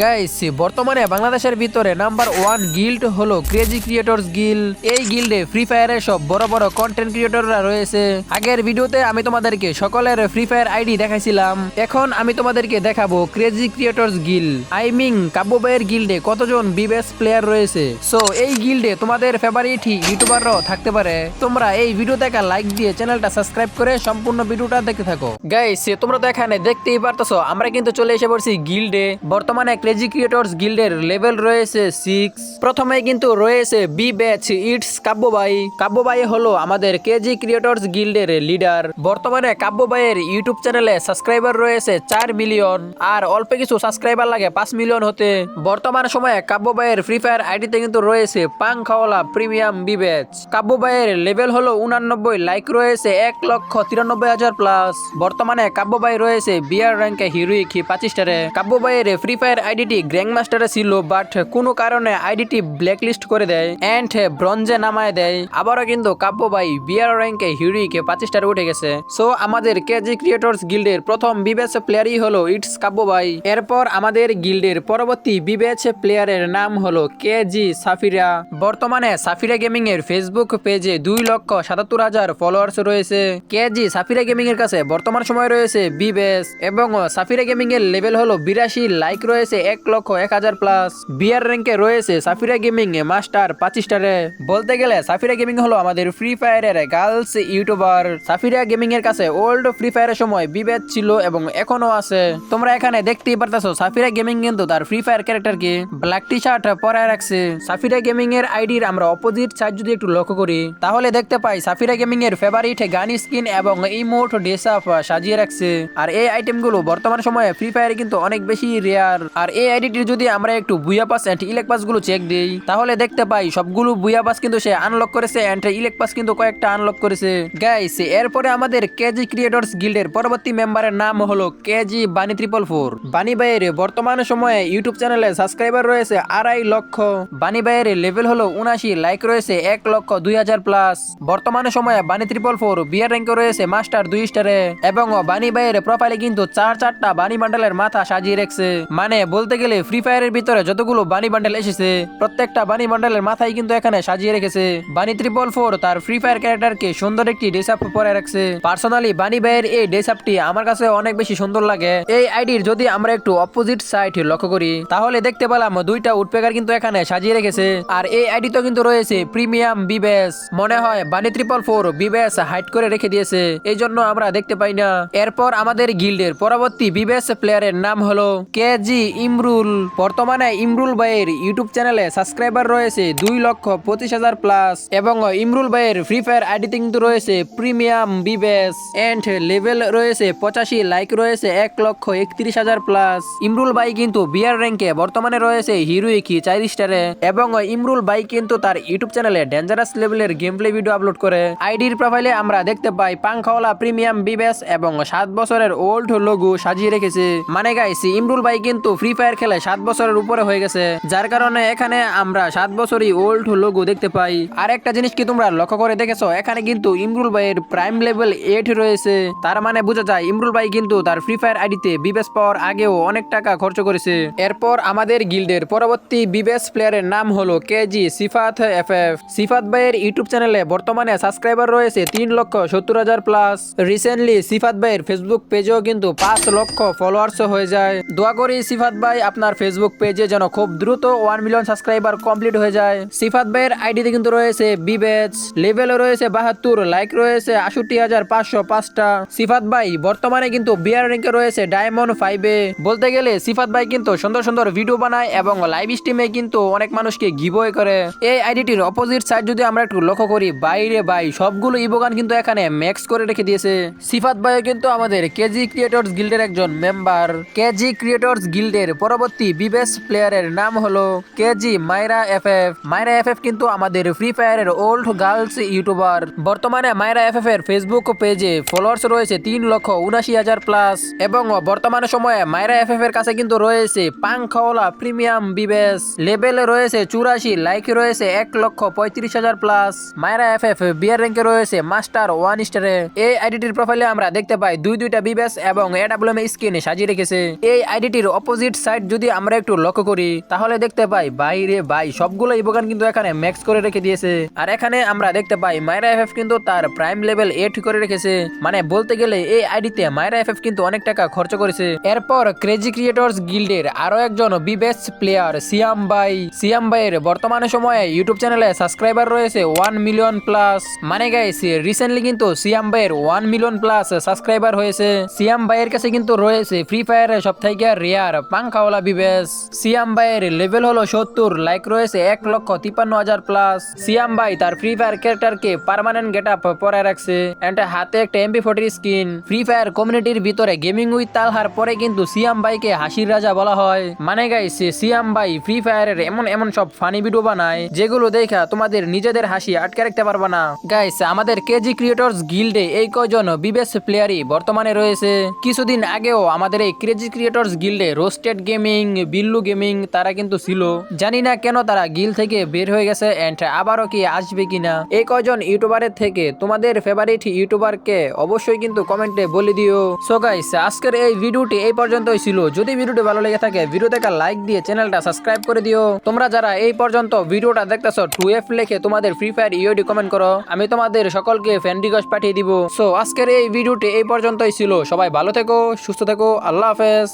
Guys বর্তমানে বাংলাদেশের ভিতরে নাম্বার ওয়ান গিল্ড হলো ক্রেজি ক্রিয়েটরস গিল্ড এই গিল্ডে ফ্রি ফায়ারের সব বড় বড় কন্টেন্ট ক্রিয়েটররা রয়েছে। আগের ভিডিওতে আমি তোমাদেরকে সকলের ফ্রি ফায়ার আইডি দেখাইছিলাম। এখন আমি তোমাদেরকে দেখাবো ক্রেজি ক্রিয়েটরস গিল্ড আই মিং কাব্যবাইয়ের গিল্ডে কতজন বিবেস প্লেয়ার রয়েছে। সো এই গিল্ডে তোমাদের ফেভারিট ইউটিউবাররাও থাকতে পারে। তোমরা এই ভিডিও দেখা লাইক দিয়ে চ্যানেলটা সাবস্ক্রাইব করে সম্পূর্ণ ভিডিওটা দেখতে থাকো। গাইস তোমরা তো এখানে দেখতেই পারতেছো, আমরা কিন্তু চলে এসে পড়ছি গিল্ডে বর্তমানে ক্রেজি ক্রিয়েটরস গিল্ডের লেভেল রয়েছে সিক্স প্রথমে কিন্তু রয়েছে বি ব্যাচ ইটস কাব্যবাই কাব্যবাই হলো আমাদের কেজি ক্রিয়েটরস গিল্ডের লিডার বর্তমানে কাব্যবাইয়ের ইউটিউব চ্যানেলে সাবস্ক্রাইবার রয়েছে চার মিলিয়ন আর অল্প কিছু সাবস্ক্রাইবার লাগে পাঁচ মিলিয়ন হতে। বর্তমান সময়ে কাব্যবাইয়ের ফ্রি ফায়ার আইডিতে কিন্তু রয়েছে পাংখাওয়ালা প্রিমিয়াম বি ব্যাচ কাব্যবাইয়ের লেভেল হলো উনানব্বই লাইক রয়েছে এক লক্ষ তিরানব্বই হাজার প্লাস বর্তমানে কাব্যবাই রয়েছে বিয়ার র্যাঙ্কে হিরোইক পাঁচিশটারে কাব্যবাইয়ের ফ্রি ফায়ার আইডিটি গ্র্যাং মাস্টারে ছিল, বাট কোনো কারণে আইডিটি ব্ল্যাকলিস্ট করে দেয় অ্যান্ড ব্রঞ্জে নামায় দেয়। আবারও কিন্তু কাব্যবাই বিয়ার র্যাঙ্কে হিরোইকে পাঁচিশটারে উঠে গেছে। সো আমাদের কেজি ক্রিয়েটরস গিল্ডের প্রথম বিবেচ প্লেয়ারই হলো ইটস কাব্যবাই এরপর আমাদের গিল্ডের পরবর্তী বিবেচ প্লেয়ারের নাম হলো কেজি সাফিরা। বর্তমানে সাফিরা গেমিং এর ফেসবুক পেজে দুই লক্ষ সাতাত্তর হাজার ফলোয়ার্স রয়েছে। কেজি সাফিরা গেমিং এর কাছে বর্তমান সময় রয়েছে বিবেস এবং সাফিরা গেমিং এর লেভেল হলো বিরাশি লাইক রয়েছে এক লক্ষ এক হাজার প্লাস বিয়ার র্যাঙ্কে রয়েছে সাফিরা গেমিং এ মাস্টার পাঁচিশটারে। বলতে গেলে সাফিরা গেমিং হলো আমাদের ফ্রি ফায়ারের গার্লস ইউটিউবার সাফিরা গেমিং এর কাছে ওল্ড ফ্রি ফায়ারের সময় বিভেদ ছিল এবং এখনও আছে। তোমরা এখানে দেখতেই পারতেছো, সাফিরা গেমিং কিন্তু তার ফ্রি ফায়ার ক্যারেক্টারকে ব্ল্যাক টি শার্ট পরায় রাখছে। সাফিরা গেমিং এর আইডির আমরা অপোজিট সাইড যদি একটু লক্ষ্য করি, তাহলে দেখতে পাই সাফিরা গেমিং এর ফেভারিট গান স্কিন এবং ইমোট ডেসাপ সাজিয়ে রাখছে। আর এই আইটেমগুলো বর্তমান সময়ে ফ্রি ফায়ারে কিন্তু অনেক বেশি রেয়ার আর এই আইডিটির যদি আমরা একটু বুয়া পাস অ্যান্ড ইলেক পাসগুলো চেক দিই, তাহলে দেখতে পাই সবগুলো বুয়া পাস কিন্তু সে আনলক করেছে অ্যান্ড ইলেক পাস কিন্তু কয়েকটা আনলক করেছে। গাইস এরপরে আমাদের কেজি ক্রিয়েটরস গিল্ডের পরবর্তী মেম্বারের নাম হলো KG bunny triple four bunny বাইরে বর্তমান সময়ে ইউটিউব চ্যানেলে সাবস্ক্রাইবার রয়েছে আড়াই লক্ষ। বানি বাইরে লেভেল হলো উনাশি লাইক রয়েছে এক লক্ষ দুই হাজার প্লাস বর্তমানে সময়ে বানি ট্রিপল ফোর বিয়ার র্যাঙ্কে রয়েছে মাস্টার দুই স্টারে এবং বানি বাইয়ের প্রোফাইলে কিন্তু চার চারটা বানি বান্ডেলের মাথা সাজিয়ে রেখেছে। মানে বলতে গেলে ফ্রি ফায়ারের ভিতরে যতগুলো বানি বান্ডেল এসেছে, প্রত্যেকটা বানি বান্ডেলের মাথায় কিন্তু এখানে সাজিয়ে রেখেছে। বানি ট্রিপল ফোর তার ফ্রি ফায়ার ক্যারেক্টারকে সুন্দর একটি ড্রেস আপ পরে রাখছে। পার্সোনালি বানি ভাইয়ের এই ড্রেস আপটি আমার কাছে অনেক বেশি সুন্দর লাগে। এই আইডির যদি আমরা একটু অপোজিট সাইড লক্ষ্য করি, তাহলে দেখতে পেলাম দুইটা উডপেকার কিন্তু এখানে সাজিয়ে রেখেছে। আর এই আইডি তো কিন্তু রয়েছে প্রিমিয়াম বিবেস মনে হয় বানি ট্রিপল ফোর বিবেস হাইট করে রেখে দিয়েছে। এই জন্য আমরা দেখতে পাই না। এরপর আমাদের গিল্ডের পরবর্তী বিবেস প্লেয়ারের নাম হলো কেজি ইমরুল, বর্তমানে ইমরুল ভাইয়ের ইউটিউব চ্যানেলে সাবস্ক্রাইবার রয়েছে দুই লক্ষ পঁচিশ হাজার প্লাস এবং ইমরুল ভাইয়ের ফ্রি ফায়ার আইডিতে কিন্তু রয়েছে প্রিমিয়াম বিবেস এন্ড লেভেল রয়েছে পঁচাশি লাইক রয়েছে এক লক্ষ একত্রিশ হাজার প্লাস ইমরুল ভাই কিন্তু বিয়ার র্যাঙ্কে বর্তমানে রয়েছে হিরোইকি চার স্টারে এবং ইমরুল ভাই কিন্তু তার ইউটিউব চ্যানেলে ডেঞ্জারাস লেভেলের গেম প্লে ভিডিও আপলোড করে আইডির প্রোফাইলে আমরা দেখতে পাই পাংখাওয়ালা প্রিমিয়াম বিবেস এবং সাত বছরের ওল্ড লোগো সাজিয়ে রেখেছে। মানে গাইছি ইমরুল ভাই কিন্তু ফ্রি ফায়ার খেলে সাত বছরের উপরে হয়ে গেছে, যার কারণে এখানে আমরা সাত বছরই ওল্ড লোগো দেখতে পাই। আর একটা জিনিস কি তোমরা লক্ষ্য করে দেখেছ? এখানে কিন্তু ইমরুল ভাইয়ের প্রাইম লেভেল এইট রয়েছে। তার মানে বোঝা যায় ইমরুল ভাই কিন্তু তার ফ্রি ফায়ার আইডিতে বিবেস পাওয়ার আগেও অনেক টাকা খরচ করেছে। এরপর আমাদের গিল্ডের পরবর্তী বিবেস প্লেয়ারের নাম হলো KG Sifat F F Sifat ভাইয়ের ইউটিউব চ্যানেলে বর্তমানে সাবস্ক্রাইবার রয়েছে তিন লক্ষ সত্তর হাজার প্লাস রিসেন্টলি সিফাত ভাইয়ের ফেসবুক পেজেও কিন্তু পাঁচ লক্ষ ফলোয়ার্স হয়ে যায়। দোয়া করি সিফাত ভাই, আপনার ফেসবুক পেজে যেন খুব দ্রুত ওয়ান মিলিয়ন সাবস্ক্রাইবার কমপ্লিট হয়ে যায়। সিফাত ভাইয়ের আইডিতে কিন্তু রয়েছে বিবেচ লেভেলও রয়েছে বাহাত্তর লাইক রয়েছে আষট্টি হাজার পাঁচশো পাঁচটা। সিফাত ভাই, বর্তমানে কিন্তু বিয়ার র্যাঙ্কে রয়েছে ডায়মন্ড ফাইভে বলতে গেলে সিফাত ভাই কিন্তু সুন্দর সুন্দর ভিডিও বানায় এবং লাইভ স্ট্রিমে কিন্তু অনেক মানুষকে গিভওয়ে করে। এই আইডিটির অপোজিট সাইড যদি আমরা একটু লক্ষ্য করি, বাইরে বাই সবগুলো ইবোগান কিন্তু এখানে ম্যাক্স করে রেখে দিয়েছে। সিফাত ভাইও কিন্তু আমাদের কেজি ক্রিয়েটরস গিল্ডের একজন মেম্বার কেজি ক্রিয়েটরস গিল্ডের পরবর্তী বিবেস প্লেয়ারের নাম হলো KG Maira F F Maira F F কিন্তু আমাদের ফ্রি ফায়ারের ওল্ড গার্লস ইউটিউবার বর্তমানে মাইরা এফ এফ এর ফেসবুক পেজে ফলোয়ার্স রয়েছে তিন লক্ষ উনাশি হাজার প্লাস এবং বর্তমানে সময়ে মাইরা এফ এফ এর কাছে কিন্তু রয়েছে পাংখাওয়ালা প্রিমিয়াম বিবেস। লেভেল রয়েছে চুরাশি লাইক রয়েছে এক লক্ষ পঁয়ত্রিশ হাজার প্লাস মাইরা এফ এফ বিয়ার র্যাঙ্কে রয়েছে মাস্টার ওয়ান স্টারে এই আইডিটির প্রোফাইলে আমরা দেখতে পাই দুই দুইটা বিবেস এবং এডাব্লিউএম স্ক্রিনে সাজিয়ে রেখেছে। এই আইডিটির অপোজিট সাইড যদি আমরা একটু লক্ষ্য করি, তাহলে দেখতে পাই বাইরে বাই সবগুলো ইবোগান কিন্তু এখানে ম্যাক্স করে রেখে দিয়েছে। আর এখানে আমরা দেখতে পাই, মাইরা এফএফ কিন্তু তার প্রাইম লেভেল এইট করে রেখেছে। মানে বলতে গেলে এই আইডিতে মাইরা এফএফ কিন্তু অনেক টাকা খরচ করেছে। এরপর ক্রেজি ক্রিয়েটর্স গিল্ডের আরও একজন B best player Siam by Siam ভাইয়ের বর্তমানে সময়ে ইউটিউব চ্যানেলে সাবস্ক্রাইবার রয়েছে ওয়ান মিলিয়ন প্লাস মানে গাইস রিসেন্টলি কিন্তু সিয়াম ভাইয়ের ওয়ান মিলিয়ন প্লাস সাবস্ক্রাইবার হয়েছে। সিয়াম ভাইয়ের কাছে কিন্তু রয়েছে ফ্রি ফায়ারের সব থেকে রেয়ার পাঙ্খাওয়ালা বিবেস। সিয়াম ভাইয়ের লেভেল হলো সত্তর লাইক রয়েছে এক লক্ষ তিপ্পান্ন হাজার প্লাস সিয়াম ভাই তার ফ্রি ফায়ার ক্যারেক্টারকে পার্মানেন্ট গেট আপ পরে রাখছে। এন্ড হাতে একটা এমপি ফোর্টির স্কিন ফ্রি ফায়ার কমিউনিটির ভিতরে গেমিং উইথ তালহার পরে কিন্তু সিয়াম ভাইকে হাসির রাজা বলা হয়। মানে গাইছে সিয়াম ভাই ফ্রি ফায়ারের এমন এমন সব ফানি ভিডিও বানায়, যেগুলো দেখা তোমাদের নিজেদের হাসি আটকে রাখতে পারবা না। গাইস আমাদের কেজি ক্রিয়েটর্স গিল্ডে এই কয়জন বিবেস প্লেয়ারই বর্তমানে রয়েছে। কিছুদিন আগেও আমাদের এই ক্রেজি ক্রিয়েটর্স গিল্ডে রোস্টেড গেমিং, বিল্লু গেমিং তারা কিন্তু ছিল। জানি না কেন তারা গিল থেকে বের হয়ে গেছে এন্ড আবারও কি আসবে কিনা। এই কয়জন ইউটিউবারের থেকে তোমাদের ফেভারিট ইউটিউবারকে অবশ্যই কিন্তু কমেন্টে বলে দিও। সো গাইস আজকের এই ভিডিওটি এই পর্যন্তই ছিল। যদি ভিডিওটি ভালো লেগে থাকে, ভিডিওতে একটা লাইক দিয়ে চ্যানেলটা সাবস্ক্রাইব করে দিও। তোমরা যারা এই পর্যন্ত ভিডিওটা দেখতেছো টু এফ লিখে তোমাদের ফ্রি ফায়ার ইউডি কমেন্ট করো। আমি তোমাদের সকলকে ফ্রেন্ড রিকোয়েস্ট পাঠিয়ে দিব। সো আজকের এই ভিডিওটি এই পর্যন্তই ছিল। সবাই ভালো থেকো, সুস্থ থেকো, আল্লাহ হাফেজ।